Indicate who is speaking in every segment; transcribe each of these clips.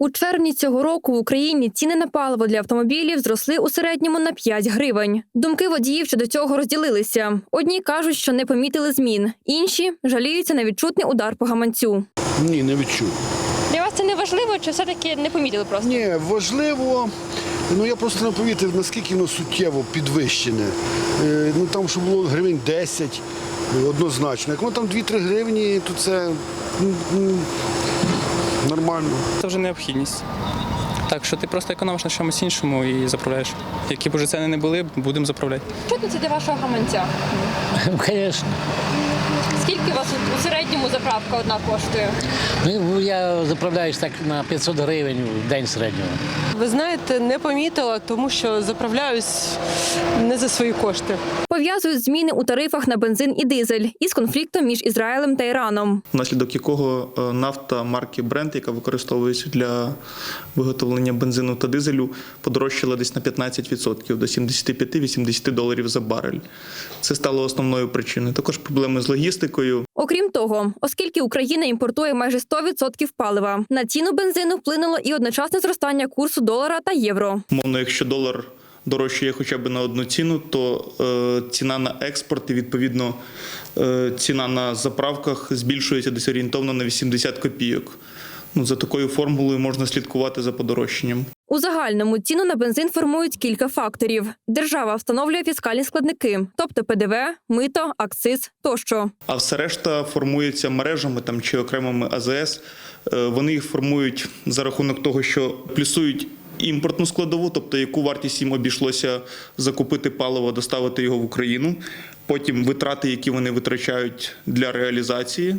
Speaker 1: У червні цього року в Україні ціни на паливо для автомобілів зросли у середньому на 5 гривень. Думки водіїв щодо цього розділилися. Одні кажуть, що не помітили змін, інші жаліються на відчутний удар по гаманцю.
Speaker 2: Ні, не відчув.
Speaker 1: Для вас це не важливо, чи все-таки не помітили просто?
Speaker 2: Ні, важливо. Ну я просто не помітив, наскільки воно суттєво підвищене. Е, Ну там, що було гривень 10, е, однозначно. Як воно там 2-3 гривні, то це нормально.
Speaker 3: Це вже необхідність. Так що ти просто економиш на чомусь іншому і заправляєш. Які б уже ціни не були, будемо заправляти.
Speaker 1: Чутно це для вашого гаманця?
Speaker 4: Звісно.
Speaker 1: Скільки у вас у середньому заправка одна коштує?
Speaker 4: Ну, я заправляюсь так на 500 гривень в день середнього.
Speaker 5: Ви знаєте, не помітила, тому що заправляюсь не за свої кошти.
Speaker 1: Пов'язують зміни у тарифах на бензин і дизель із конфліктом між Ізраїлем та Іраном.
Speaker 6: внаслідок якого е, нафта марки Brent, яка використовується для виготовлення бензину та дизелю, подорожчала десь на 15% до 75-80 доларів за барель. Це стало основною причиною. Також проблеми з логістикою.
Speaker 1: Окрім того, оскільки Україна імпортує майже 100% палива, на ціну бензину вплинуло і одночасне зростання курсу долара та євро.
Speaker 6: Мовно, якщо долар дорожчає хоча б на одну ціну, то е, ціна на експорт і відповідно е, ціна на заправках збільшується десь орієнтовно на 80 копійок. Ну, за такою формулою можна слідкувати за подорожчанням.
Speaker 1: У загальному ціну на бензин формують кілька факторів. Держава встановлює фіскальні складники, тобто ПДВ, мито, акциз тощо.
Speaker 6: А все решта формується мережами там чи окремими АЗС. Е, Вони їх формують за рахунок того, що плюсують імпортну складову, тобто яку вартість їм обійшлося закупити паливо, доставити його в Україну. Потім витрати, які вони витрачають для реалізації.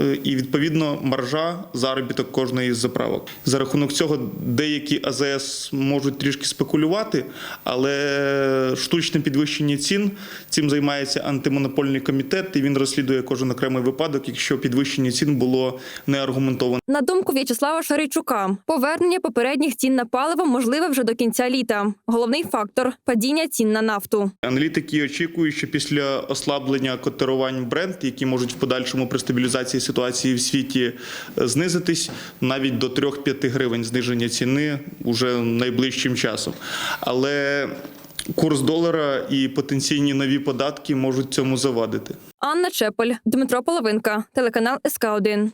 Speaker 6: Е, І відповідно маржа заробіток кожної з заправок. За рахунок цього деякі АЗС можуть трішки спекулювати, але штучне підвищення цін цим займається антимонопольний комітет, і він розслідує кожен окремий випадок, якщо підвищення цін було неаргументоване.
Speaker 1: На думку В'ячеслава Шарійчука, повернення попередніх цін на паливо можливе вже до кінця літа. Головний фактор падіння цін на нафту.
Speaker 6: Аналітики очікують, що після ослаблення котирувань бренд, які можуть в подальшому при стабілізації ситуації в світі е, знизитись, навіть до 3-5 гривень зниження ціни уже найближчим часом. Але курс долара і потенційні нові податки можуть цьому завадити.
Speaker 1: Анна Чепель, Дмитро Половинка, телеканал СК 1